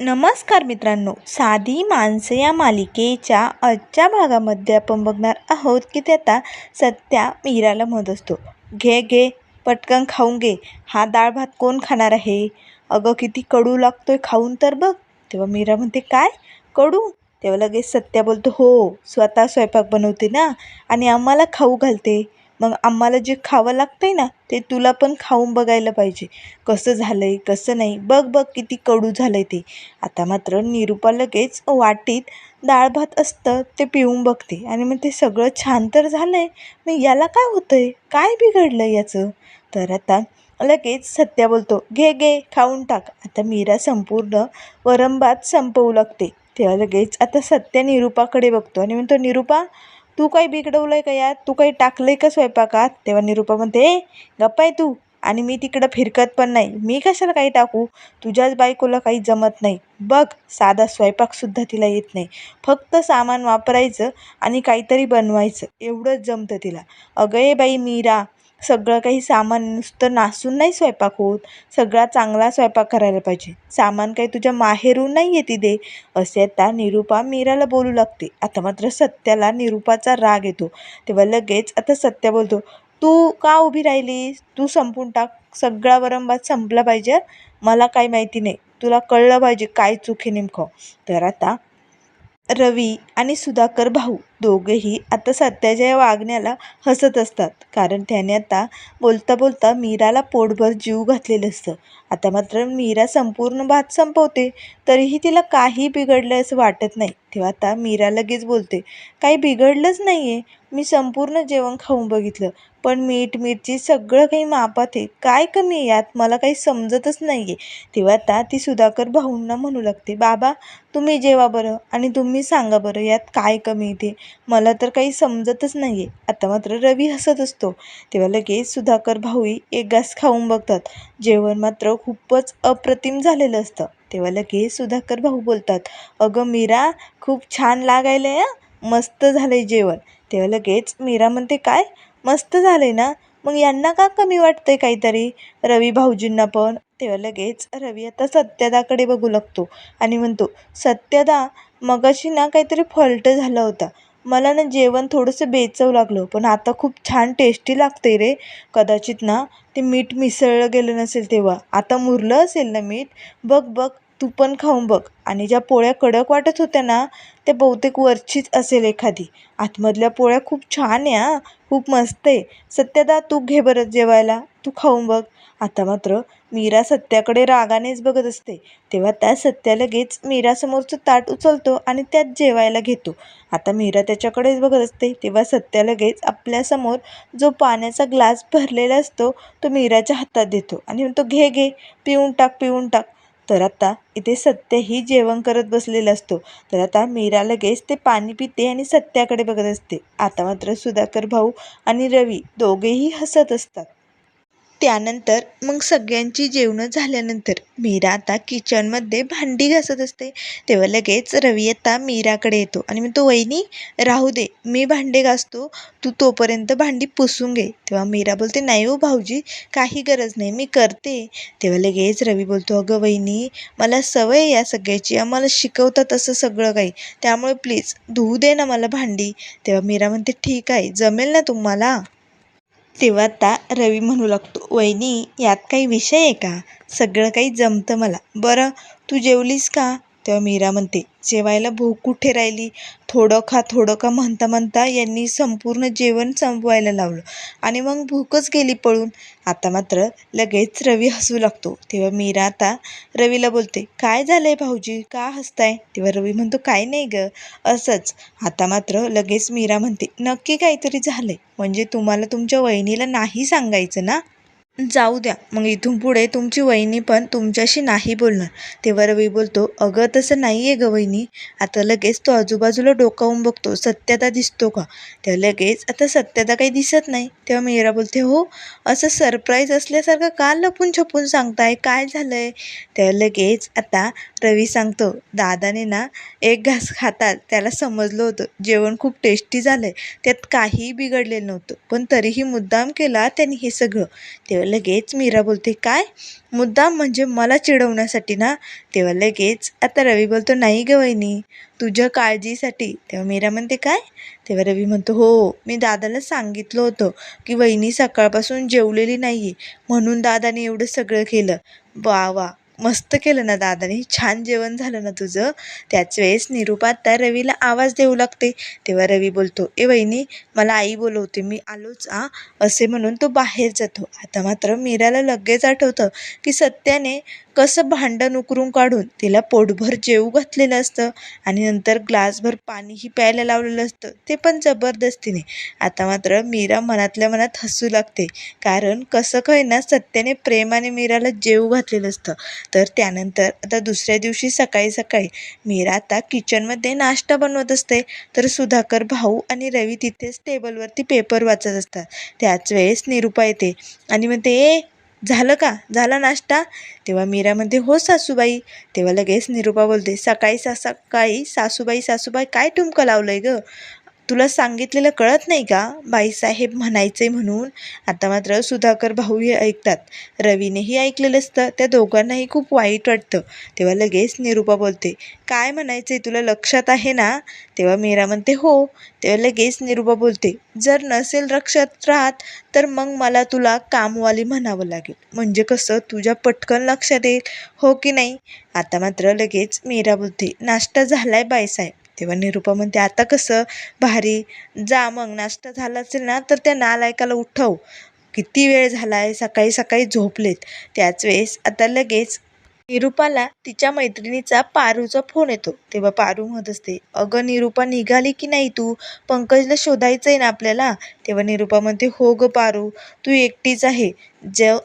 नमस्कार मित्रांनो साधी माणसं या मालिकेच्या आजच्या भागामध्ये आपण बघणार आहोत की ते आता सत्या मीराला म्हणत असतो घे घे पटकन खाऊन घे हा डाळ भात कोण खाणार आहे? अगं किती कडू लागतोय खाऊन तर बघ. तेव्हा मीरा म्हणते काय? कडू? तेव्हा लगेच सत्या बोलतो हो स्वतः स्वयंपाक बनवते ना आणि आम्हाला खाऊ घालते. मग आम्हाला जे खावं लागतं आहे ना ते तुला पण खाऊन बघायला पाहिजे. कसं झालं आहे कसं नाही बघ बघ किती कडू झालं आहे ते. आता मात्र निरूपा लगेच वाटीत डाळ भात असतं ते पिऊन बघते. आणि मग ते सगळं छान तर झालं आहे मग याला काय होतं आहे काय बिघडलं याचं? तर आता लगेच सत्या बोलतो घे घे खाऊन टाक. आता मीरा संपूर्ण वरंभात संपवू लागते. तेव्हा लगेच आता सत्या निरूपाकडे बघतो. आणि म्हणतो निरूपा तू काही बिघडवलं आहे का यात तू काही टाकलं आहे का स्वयंपाकात? तेव्हा निरूपा म्हणते ए गप्पा आहे तू. आणि मी तिकडं फिरकत पण नाही. मी कशाला काही टाकू? तुझ्याच बायकोला काही जमत नाही. बघ साधा स्वयंपाकसुद्धा तिला येत नाही. फक्त सामान वापरायचं आणि काहीतरी बनवायचं. एवढंच जमतं तिला. अगं ए बाई मीरा सगळं काही सामान नुसतं नासून नाही स्वयंपाक होत. सगळा चांगला स्वयंपाक करायला पाहिजे. सामान काही तुझ्या माहेरून नाही येते दे. असे आता निरूपा मीराला बोलू लागते. आता मात्र सत्याला निरूपाचा राग येतो. तेव्हा लगेच आता सत्या बोलतो तू का उभी राहिलीस? तू संपून टाक. सगळा वरंबात संपला पाहिजे. मला काही माहिती नाही. तुला कळलं पाहिजे काय चूक आहे नेमकं. तर आता रवी आणि सुधाकर भाऊ दोघेही आता सत्याच्या या वागण्याला हसत असतात. कारण त्याने आता बोलता बोलता मीराला पोटभर जीव घातलेलं असतं. आता मात्र मीरा संपूर्ण भात संपवते तरीही तिला काही बिघडलं असं वाटत नाही. तेव्हा आता मीरा लगेच बोलते काही बिघडलंच नाही आहे मी संपूर्ण जेवण खाऊन बघितलं. पण मीठ मिरची सगळं काही मापात आहे. काय कमी आहे यात? मला काही समजतच नाही आहे तेव्हा आता ती सुधाकर भाऊंना म्हणू लागते बाबा तुम्ही जेवा बरं आणि तुम्ही सांगा बरं यात काय कमी येते मला तर काही समजतच नाही आहे आता मात्र रवी हसत असतो. तेव्हा लगेच सुधाकर भाऊही एक घास खाऊन बघतात. जेवण मात्र खूपच अप्रतिम झालेलं असतं. तेव्हा लगेच सुधाकर भाऊ बोलतात अगं मीरा खूप छान लागायलं आहे मस्त झालं आहे जेवण. तेव्हा लगेच मीरा म्हणते काय? मस्त झालं आहे ना? मग यांना का कमी वाटतंय काहीतरी? रवी भाऊजींना पण. तेव्हा लगेच रवी आता सत्यदाकडे बघू लागतो आणि म्हणतो सत्यदा मगाशी ना काहीतरी फॉल्ट झाला होता. मला ना जेवण थोडंसं बेचव लागलं पण आता खूप छान टेस्टी लागते रे. कदाचित ना ते मीठ मिसळलं गेलं नसेल तेव्हा. आता मुरलं असेल ना मीठ? बघ बघ. तू पण खाऊन बघ. आणि ज्या पोळ्या कडक वाटत होत्या ना त्या बहुतेक वरचीच असेल एखादी. आतमधल्या पोळ्या खूप छान आहे हां. खूप मस्त आहे. सत्यदा तू घे बरं जेवायला. तू खाऊन बघ. आता मात्र मीरा सत्याकडे रागानेच बघत असते. तेव्हा त्या सत्या लगेच मीरासमोरचं ताट उचलतो आणि त्यात जेवायला घेतो. आता मीरा त्याच्याकडेच बघत असते. तेव्हा सत्या लगेच आपल्यासमोर जो पाण्याचा ग्लास भरलेला असतो तो मीराच्या हातात देतो. आणि म्हणतो घे घे. पिऊन टाक पिऊन टाक. तर आता इथे सत्यही जेवण करत बसलेला असतो. तर आता मीरा लगेच ते पाणी पिते आणि सत्याकडे बघत असते. आता मात्र सुधाकर भाऊ आणि रवी दोघेही हसत असतात. त्यानंतर मग सगळ्यांची जेवणं झाल्यानंतर मीरा आता किचनमध्ये भांडी घासत असते. तेव्हा लगेच रवी आता मीराकडे येतो आणि म्हणतो वहिनी राहू दे मी भांडे घासतो. तू तोपर्यंत भांडी पुसून घे. तेव्हा मीरा बोलते नाही हो भाऊजी काही गरज नाही मी करते. तेव्हा लगेच रवी बोलतो अगं वहिनी मला सवय या सगळ्याची. आम्हाला शिकवतात असं सगळं काही. त्यामुळे प्लीज धुवू दे ना मला भांडी. तेव्हा मीरा म्हणते ठीक आहे जमेल ना तुम्हाला? तेव्हा आता रवी म्हणू लागतो वहिनी यात काही विषय आहे का? सगळं काही जमतं मला. बरं तू जेवलीस का? तेव्हा मीरा म्हणते जेवायला भूक कुठे राहिली? थोडं खा थोडं का म्हणता म्हणता यांनी संपूर्ण जेवण संपवायला लावलं आणि मग भूकच गेली पळून. आता मात्र लगेच रवी हसू लागतो. तेव्हा मीरा आता रवीला बोलते काय झालं आहे भाऊजी? का हसताय? तेव्हा रवी म्हणतो काय नाही गं असंच. आता मात्र लगेच मीरा म्हणते नक्की काहीतरी झालं आहे म्हणजे तुम्हाला तुमच्या वहिनीला नाही सांगायचं ना? जाऊ द्या. मग इथून पुढे तुमची वहिनी पण तुमच्याशी नाही बोलणार. तेव्हा रवी बोलतो अगं तसं नाही आहे गं वहिनी. आता लगेच तो आजूबाजूला डोकावून बघतो सत्यता दिसतो का? तेव्हा लगेच आता सत्यता काही दिसत नाही. तेव्हा मीरा बोलते हो असं सरप्राईज असल्यासारखं का लपून छपून सांगताय? काय झालं आहे तेव्हा लगेच आता रवी सांगतो दादाने ना एक घास खातात त्याला समजलं होतं. जेवण खूप टेस्टी झालं आहे त्यात काहीही बिघडलेलं नव्हतं. पण तरीही मुद्दाम केला त्यांनी हे सगळं. तेव्हा लगेच मीरा बोलते काय? मुद्दाम म्हणजे मला चिडवण्यासाठी ना? तेव्हा लगेच आता रवी बोलतो नाही ग वहिनी तुझ्या काळजीसाठी. तेव्हा मीरा म्हणते काय? तेव्हा रवी म्हणतो हो मी दादाला सांगितलं होतं की वहिनी सकाळपासून जेवलेली नाही आहे म्हणून दादाने एवढं सगळं केलं. वा वा मस्त केलं ना दादाने. छान जेवण झालं ना तुझं. त्याच वेळेस निरुपा त्या रवीला आवाज देऊ लागते. तेव्हा रवी बोलतो ए वहिनी मला आई बोलवते. मी आलोच आ. असे म्हणून तो बाहेर जातो. आता मात्र मीराला लगेच आठवतं की सत्याने कसं भांडण उकरून काढून तिला पोटभर जेवू घातलेलं असतं आणि नंतर ग्लासभर पाणीही प्यायला लावलेलं असतं ते पण जबरदस्तीने. आता मात्र मीरा मनातल्या मनात हसू लागते कारण कसं काय ना सत्याने प्रेमाने मीराला जेवू घातलेलं असतं. तर त्यानंतर आता दुसऱ्या दिवशी सकाळी सकाळी मीरा आता किचनमध्ये नाश्ता बनवत असते. तर सुधाकर भाऊ आणि रवी तिथेच टेबलवरती पेपर वाचत असतात. त्याच वेळेस निरुपा येते आणि म्हणते ए झालं का? झाला नाश्ता? तेव्हा मीरा म्हणते हो सासूबाई. तेव्हा लगेच निरुपा बोलते सकाळी सा सकाळी सासूबाई सासूबाई काय टुमकं लावलं आहे गं? तुला सांगितलेलं कळत नाही का? बाईसाहेब म्हणायचे म्हणून. आता मात्र सुधाकर भाऊ हे ऐकतात. रवीनेही ऐकलेलं असतं. त्या दोघांनाही खूप वाईट वाटतं. तेव्हा लगेच निरुपा बोलते काय म्हणायचे तुला? लक्षात आहे ना? तेव्हा मीरा म्हणते हो. तेव्हा लगेच निरुपा बोलते जर नसेल लक्षात राहत तर मग मला तुला कामवाली म्हणावं लागेल. म्हणजे कसं? तुझ्या पटकन लक्षात येईल. हो की नाही? आता मात्र लगेच मीरा बोलते नाश्ता झालाय बाईसाहेब. तेव्हा निरुपा म्हणते. आता कसं भारी जा मग नाश्ता झाला असेल ना तर त्या नालायकाला उठव. किती वेळ झाला आहे सकाळी सकाळी झोपलेत. त्याच वेळेस आता लगेच निरुपाला तिच्या मैत्रिणीचा पारूचा फोन येतो. तेव्हा पारू म्हणत असते अगं निरुपा निघाली की नाही तू? पंकजला शोधायचं आहे ना आपल्याला? तेव्हा निरुपा म्हणते हो गं पारू तू एकटीच आहे. ज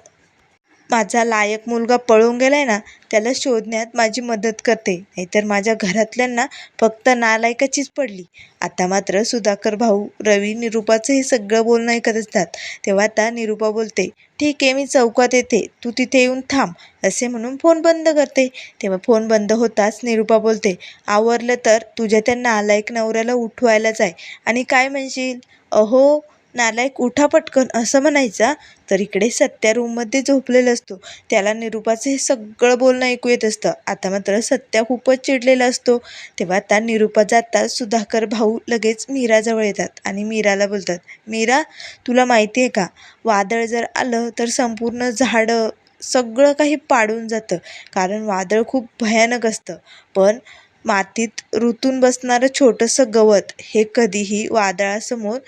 माझा लायक मुलगा पळून गेला आहे ना त्याला शोधण्यात माझी मदत करते. नाहीतर माझ्या घरातल्यांना फक्त नालायकाचीच पडली. आता मात्र सुधाकर भाऊ रवी निरुपाचं हे सगळं बोलणं ऐकत असतात. तेव्हा आता निरुपा बोलते ठीक आहे मी चौकात येते. तू तिथे येऊन थांब असे म्हणून फोन बंद करते. तेव्हा फोन बंद होताच निरुपा बोलते आवरलं तर तुझ्या त्या नालायक नवऱ्याला उठवायला जाय. आणि काय म्हणशील? अहो नालायक उठा पटकन असं म्हणायचा तर इकडे सत्या रूममध्ये झोपलेला असतो. त्याला निरुपाचं हे सगळं बोलणं ऐकू येत असतं. आता मात्र सत्या खूपच चिडलेला असतो. तेव्हा आता निरुपा जाता सुधाकर भाऊ लगेच मीराजवळ येतात आणि मीराला बोलतात मीरा तुला माहिती आहे का? वादळ जर आलं तर संपूर्ण झाडं सगळं काही पाडून जातं. कारण वादळ खूप भयानक असतं. पण मातीत रुतून बसणारं छोटंसं गवत हे कधीही वादळासमोर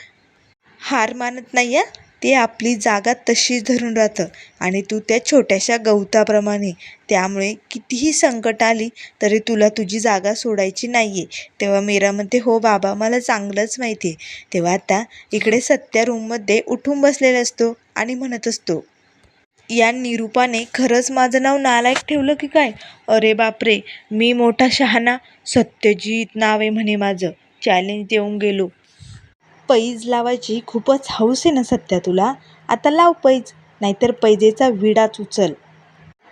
हार मानत नाही आहे ते आपली जागा तशीच धरून राहतं आणि तू त्या छोट्याशा गवताप्रमाणे त्यामुळे कितीही संकट आली तरी तुला तुझी जागा सोडायची नाही आहे तेव्हा मीरा म्हणते हो बाबा मला चांगलंच माहिती आहे तेव्हा आता इकडे सत्या रूममध्ये उठून बसलेला असतो आणि म्हणत असतो या निरूपाने खरंच माझं नाव नालायक ठेवलं की काय? अरे बापरे मी मोठा शहाणा सत्यजित नाव आहे म्हणे माझं. चॅलेंज देऊन गेलो. पैज लावायची खूपच हौस आहे ना सध्या तुला? आता लाव पैज नाहीतर पैजेचा विडाच उचल.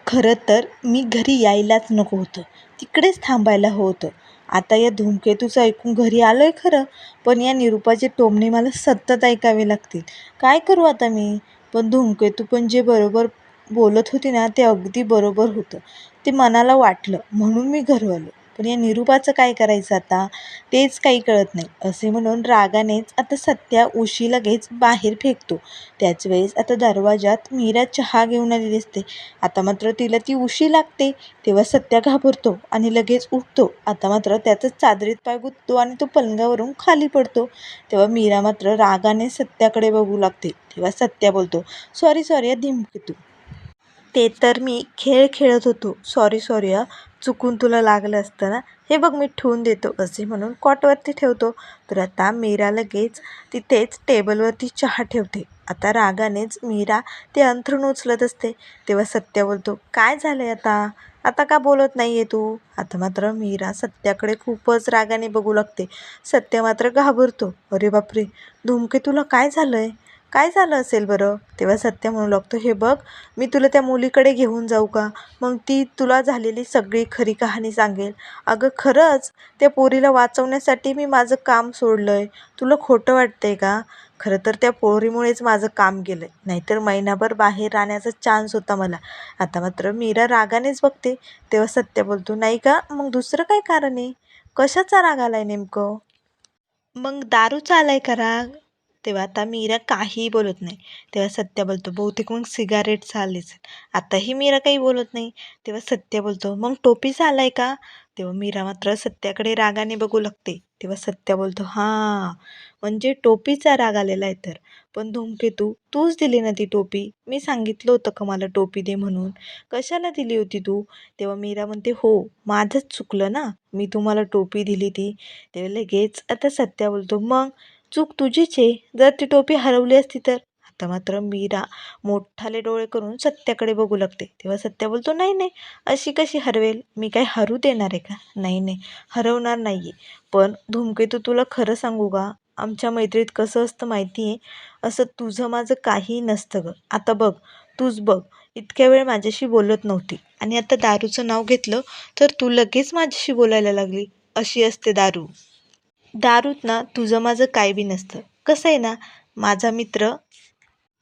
खरं तर मी घरी यायलाच नको होतं. तिकडेच थांबायला होतं. आता या धूमकेतूचं ऐकून घरी आलो आहे खरं पण या निरूपाचे टोमणे मला सतत ऐकावे लागतील. काय करू आता मी? पण धूमकेतू पण जे बरोबर बोलत होती ना ते अगदी बरोबर होतं. ते मनाला वाटलं म्हणून मी घरी आलो पण या निरूपाचं काय करायचं आता? तेच काही कळत नाही. असे म्हणून रागानेच आता सत्या उशी लगेच बाहेर फेकतो. त्याच वेळेस आता दरवाजात मीरा चहा घेऊन आली दिसते. आता मात्र तिला ती उशी लागते. तेव्हा सत्या घाबरतो आणि लगेच उठतो. आता मात्र त्याचा चादरीत पाय गुंततो आणि तो पलंगावरून खाली पडतो. तेव्हा मीरा मात्र रागाने सत्याकडे बघू लागते. तेव्हा सत्या बोलतो सॉरी सॉरी धिमके तू. ते तर मी खेळ खेळत होतो. सॉरी सॉरी हा. चुकून तुला लागलं असतं ना हे बघ मी ठेवून देतो असे म्हणून कॉटवरती ठेवतो. तर आता मीरा लगेच तिथेच टेबलवरती चहा ठेवते. आता रागानेच मीरा ते अंथरूण उचलत असते. तेव्हा सत्या बोलतो काय झालं आहे आता? आता का बोलत नाही आहे तू? आता मात्र मीरा सत्याकडे खूपच रागाने बघू लागते. सत्य मात्र घाबरतो. अरे बापरे! धुमके तुला काय झालं आहे काय झालं असेल बरं? तेव्हा सत्य म्हणू लागतो हे बघ मी तुला त्या मुलीकडे घेऊन जाऊ का? मग ती तुला झालेली सगळी खरी कहाणी सांगेल. अगं खरंच त्या पोरीला वाचवण्यासाठी मी माझं काम सोडलं आहे तुला खोटं वाटतंय का? खरं तर त्या पोरीमुळेच माझं काम गेलं आहे नाहीतर महिनाभर बाहेर राहण्याचा चान्स होता मला. आता मात्र मीरा रागानेच बघते. तेव्हा सत्य बोलतो नाही का? मग दुसरं काय कारण आहे? कशाचा राग आलाय नेमकं? मग दारूचा आलाय का राग? तेव्हा आता मीरा काहीही बोलत नाही. तेव्हा सत्य बोलतो बहुतेक मग सिगारेट चालेच आताही मीरा काही बोलत नाही. तेव्हा सत्य बोलतो मग टोपी आलाय का? तेव्हा मीरा मात्र सत्याकडे रागाने बघू लागते. तेव्हा सत्य बोलतो हां म्हणजे टोपीचा राग आलेला आहे तर. पण धूमकेतू तूच दिली ना ती टोपी? मी सांगितलं होतं का मला टोपी दे म्हणून? कशाला दिली होती तू? तेव्हा मीरा म्हणते हो माझंच चुकलं ना. मी तुम्हाला टोपी दिली ती. तेव्हा लगेच आता सत्या बोलतो मग चूक तुझीच आहे. जर ती टोपी हरवली असती तर. आता मात्र मीरा मोठाले डोळे करून सत्याकडे बघू लागते. तेव्हा सत्या बोलतो नाही नाही अशी कशी हरवेल? मी काय हरू देणार आहे का? नाही नाही हरवणार नाही आहे पण धूमकेतू तुला खरं सांगू का? आमच्या मैत्रीत कसं असतं माहिती आहे असं तुझं माझं काही नसतं गं. आता बघ तूच बघ. इतक्या वेळ माझ्याशी बोलत नव्हती. आणि आता दारूचं नाव घेतलं तर तू लगेच माझ्याशी बोलायला लागली. अशी असते दारू. दारूत ना तुझं माझं काय बी नसतं. कसं आहे ना माझा मित्र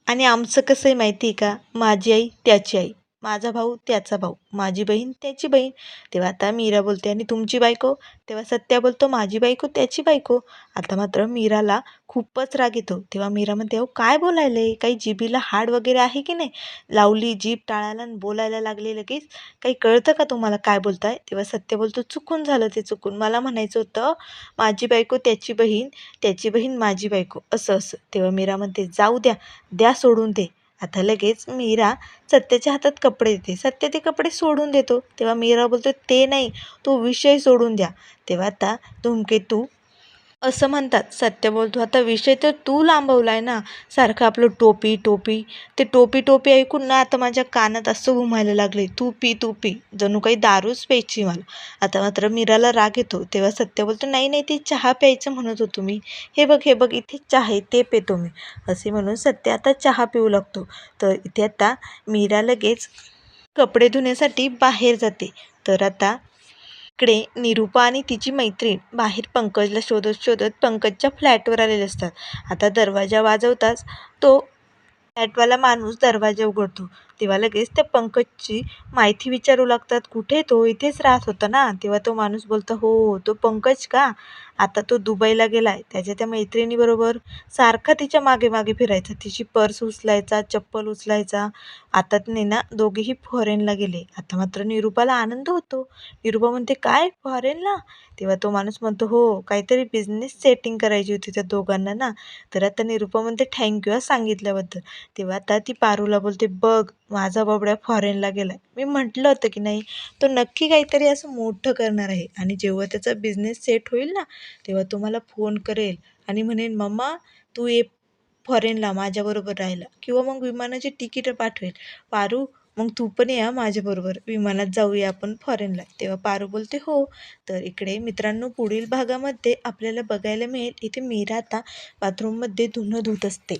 आणि आमचं कसं आहे माहिती आहे का? माझी आई त्याची आई. माझा भाऊ त्याचा भाऊ माझी बहीण त्याची बहीण. तेव्हा आता मीरा बोलते आणि तुमची बायको? तेव्हा सत्या बोलतो माझी बायको त्याची बायको. आता मात्र मीराला खूपच राग येतो. तेव्हा मीरा म्हणते अहो काय बोलायले? काही जिभीला हाड वगैरे आहे की नाही? लावली जीभ टाळायला आणि बोलायला लागले लगेच? काही कळतं का तुम्हाला काय बोलताय? तेव्हा सत्य बोलतो चुकून झालं ते चुकून. मला म्हणायचं होतं माझी बायको त्याची बहीण त्याची बहीण माझी बायको. असं असं. तेव्हा मीरा म्हणते जाऊ द्या द्या सोडून दे. आता लगेच मीरा सत्याच्या हातात कपडे देते. सत्य ते कपडे सोडून देतो. तेव्हा मीरा बोलतो ते नाही तो विषय सोडून द्या. तेव्हा आता धूमकेतू असं म्हणतात. सत्य बोलतो. आता विषय तर तू लांबवला आहे ना. सारखं आपलं टोपी टोपी. ते टोपी टोपी ऐकून ना आता माझ्या कानात असं घुमायला लागले तू पी तू पी. जणू काही दारूच प्यायची मला. आता मात्र मीराला राग येतो. तेव्हा सत्य बोलतो नाही नाही ते चहा प्यायचं म्हणत होतो मी. हे बघ हे बघ इथे चहा आहे ते पितो मी. असे म्हणून सत्य आता चहा पिऊ लागतो. तर इथे आता मीरा लगेच कपडे धुण्यासाठी बाहेर जाते. तर आता इकडे निरूपा आणि तिची मैत्रीण बाहेर पंकजला शोधत शोधत पंकजच्या फ्लॅटवर आलेले असतात. आता दरवाजा वाजवताच तो फ्लॅटवाला माणूस दरवाजा उघडतो. तेव्हा लगेच त्या पंकजची माहिती विचारू लागतात कुठे तो? इथेच राहत होता ना? तेव्हा तो माणूस बोलतो हो तो पंकज का? आता तो दुबईला गेलाय. त्याच्या त्या मैत्रिणीबरोबर सारखा तिच्यामागे मागे फिरायचा. तिची पर्स उचलायचा चप्पल उचलायचा. आता नाही ना दोघेही फॉरेनला गेले. आता मात्र निरूपाला आनंद होतो. निरूपा म्हणते काय? फॉरेनला तेव्हा तो माणूस म्हणतो हो काहीतरी बिझनेस सेटिंग करायची होती त्या दोघांना ना. तर आता निरूपा म्हणते थँक्यू सांगितल्याबद्दल. तेव्हा आता ती पारूला बोलते बघ माझा बाबड्या फॉरेनला गेलाय. मी म्हटलं होतं की नाही तो नक्की काहीतरी असं मोठं करणार आहे. आणि जेव्हा त्याचा बिझनेस सेट होईल ना तेव्हा तो मला फोन करेल आणि म्हणेन मम्मा तू ये फॉरेनला माझ्याबरोबर राहायला. किंवा मग विमानाची तिकीटं पाठवेल. पारू मग तू पण या माझ्याबरोबर. विमानात जाऊया आपण फॉरेनला तेव्हा पारू बोलते हो. तर इकडे मित्रांनो पुढील भागामध्ये आपल्याला बघायला मिळेल. इथे मीरा आता बाथरूममध्ये धुणं धुत असते.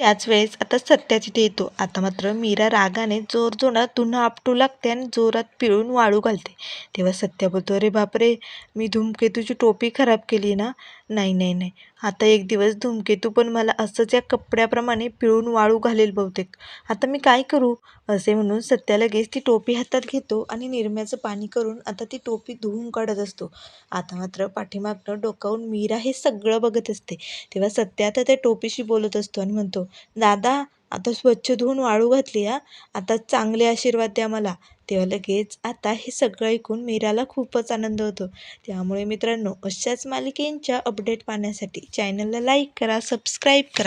त्याच वेळेस आता सत्या तिथे येतो. आता मात्र मीरा रागाने जोरजोरात तुन्हा आपटू लागते आणि जोरात पिळून वाळू घालते. तेव्हा सत्या बोलतो अरे बापरे मी धूमकेतूची टोपी खराब केली ना नाही नाही नाही. आता एक दिवस धूमकेतू पण मला असंच या कपड्याप्रमाणे पिळून वाळू घालेल बहुतेक. आता मी काय करू? असे म्हणून सत्या लगेच ती टोपी हातात घेतो आणि निरम्याचं पाणी करून आता ती टोपी धुवून काढत असतो. आता मात्र पाठीमागनं डोकावून मीरा हे सगळं बघत असते. तेव्हा सत्या आता त्या टोपीशी बोलत असतो आणि म्हणतो दादा आता स्वच्छ धुवून वाळू घातली हा आता चांगले आशीर्वाद द्या मला. तेव्हा लगेच आता हे सगळं ऐकून मीराला खूपच आनंद होतो. त्यामुळे मित्रांनो अशाच मालिकेंच्या अपडेट पाहण्यासाठी चॅनलला लाईक करा सबस्क्राईब करा.